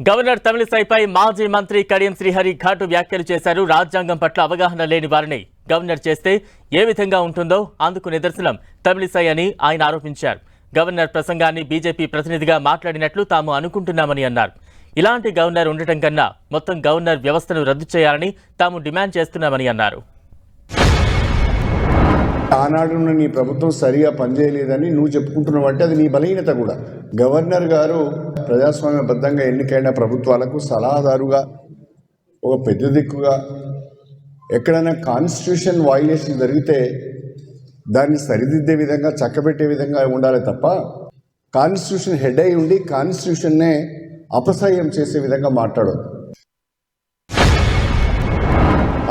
Governor తమిళిసైపై మాజీ మంత్రి కడియం శ్రీహరి ఘాటు వ్యాఖ్యలు చేశారు. రాజ్యాంగం పట్ల అవగాహన లేని వారిని గవర్నర్ చేస్తే ఏ విధంగా ఉంటుందో అందుకు నిదర్శనం తమిళిసై అని ఆయన ఆరోపించారు. గవర్నర్ ప్రసంగాన్ని బీజేపీ ప్రతినిధిగా మాట్లాడినట్లు తాము అనుకుంటున్నామని అన్నారు. ఇలాంటి గవర్నర్ ఉండటం కన్నా మొత్తం గవర్నర్ వ్యవస్థను రద్దు చేయాలని తాము డిమాండ్ చేస్తున్నామని అన్నారు. ఆనాడు నీ ప్రభుత్వం సరిగా పనిచేయలేదని నువ్వు చెప్పుకుంటున్నావు అంటే అది నీ బలహీనత కూడా. గవర్నర్ గారు ప్రజాస్వామ్యబద్ధంగా ఎన్నికైన ప్రభుత్వాలకు సలహాదారుగా ఒక పెద్ద దిక్కుగా ఎక్కడైనా కాన్స్టిట్యూషన్ వైలేషన్ జరిగితే దాన్ని సరిదిద్దే విధంగా చక్కబెట్టే విధంగా ఉండాలి తప్ప కాన్స్టిట్యూషన్ హెడ్ అయి ఉండి కాన్స్టిట్యూషన్నే అపసహ్యం చేసే విధంగా మాట్లాడదు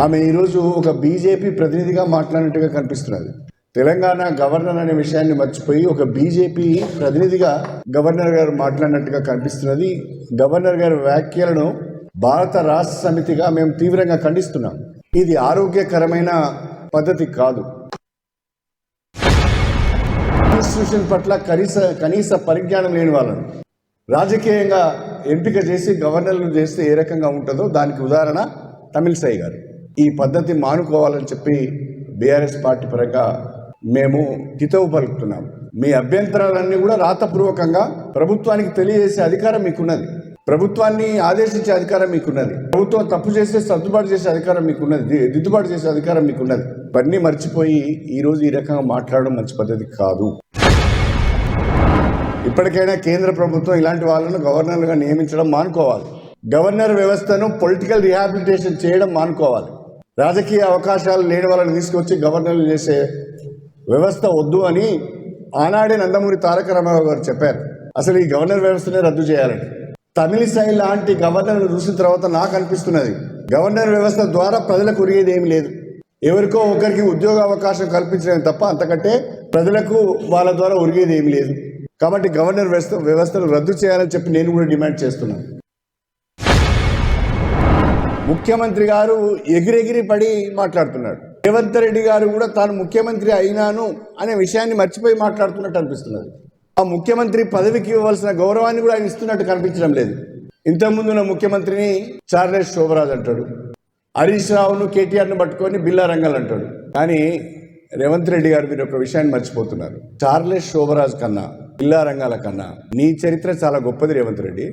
ఆమె ఈరోజు ఒక బీజేపీ ప్రతినిధిగా మాట్లాడినట్టుగా కనిపిస్తున్నది. తెలంగాణ గవర్నర్ అనే విషయాన్ని మర్చిపోయి ఒక బీజేపీ ప్రతినిధిగా గవర్నర్ గారు మాట్లాడినట్టుగా కనిపిస్తున్నది. గవర్నర్ గారి వ్యాఖ్యలను భారత రాష్ట్ర సమితిగా మేము తీవ్రంగా ఖండిస్తున్నాం. ఇది ఆరోగ్యకరమైన పద్ధతి కాదు. కాన్స్టిట్యూషన్ పట్ల కనీస కనీస పరిజ్ఞానం లేని వాళ్ళను రాజకీయంగా ఎంపిక చేసి గవర్నర్లు చేస్తే ఏ రకంగా ఉంటుందో దానికి ఉదాహరణ తమిళసాయి గారు. ఈ పద్ధతి మానుకోవాలని చెప్పి బీఆర్ఎస్ పార్టీ పరంగా మేము హితవు పలుకుతున్నాం. మీ అభ్యంతరాలన్నీ కూడా రాతపూర్వకంగా ప్రభుత్వానికి తెలియజేసే అధికారం మీకున్నది. ప్రభుత్వాన్ని ఆదేశించే అధికారం మీకున్నది. ప్రభుత్వం తప్పు చేస్తే సర్దుబాటు చేసే అధికారం మీకున్నది. దిద్దుబాటు చేసే అధికారం మీకున్నది. ఇవన్నీ మర్చిపోయి ఈరోజు ఈ రకంగా మాట్లాడడం మంచి పద్ధతి కాదు. ఇప్పటికైనా కేంద్ర ప్రభుత్వం ఇలాంటి వాళ్ళను గవర్నర్లుగా నియమించడం మానుకోవాలి. గవర్నర్ వ్యవస్థను పొలిటికల్ రిహాబిలిటేషన్ చేయడం మానుకోవాలి. రాజకీయ అవకాశాలు లేని వాళ్ళని తీసుకొచ్చి గవర్నర్లు చేసే వ్యవస్థ వద్దు అని ఆనాడే నందమూరి తారక రామారావు గారు చెప్పారు. అసలు ఈ గవర్నర్ వ్యవస్థనే రద్దు చేయాలని తమిళిసై లాంటి గవర్నర్లు చూసిన తర్వాత నాకు అనిపిస్తున్నది గవర్నర్ వ్యవస్థ ద్వారా ప్రజలకు ఉరిగేది ఏమి లేదు. ఎవరికో ఒకరికి ఉద్యోగ అవకాశం కల్పించడం తప్ప అంతకంటే ప్రజలకు వాళ్ళ ద్వారా ఉరిగేది ఏమి లేదు. కాబట్టి గవర్నర్ వ్యవస్థ వ్యవస్థను రద్దు చేయాలని చెప్పి నేను కూడా డిమాండ్ చేస్తున్నాను. ముఖ్యమంత్రి గారు ఎగిరెగిరి పడి మాట్లాడుతున్నాడు. రేవంత్ రెడ్డి గారు కూడా తాను ముఖ్యమంత్రి అయినాను అనే విషయాన్ని మర్చిపోయి మాట్లాడుతున్నట్టు అనిపిస్తున్నది. ఆ ముఖ్యమంత్రి పదవికి ఇవ్వవలసిన గౌరవాన్ని కూడా ఆయన ఇస్తున్నట్టు కనిపించడం లేదు. ఇంతకుముందు ఉన్న ముఖ్యమంత్రిని చార్లెస్ శోభరాజ్ అంటాడు. హరీష్ రావును కేటీఆర్ను పట్టుకొని బిల్లా రంగల్ అంటాడు. కానీ రేవంత్ రెడ్డి గారు మీరు ఒక విషయాన్ని మర్చిపోతున్నారు. చార్లెస్ శోభరాజ్ కన్నా బిల్లా రంగాల కన్నా నీ చరిత్ర చాలా గొప్పది రేవంత్ రెడ్డి.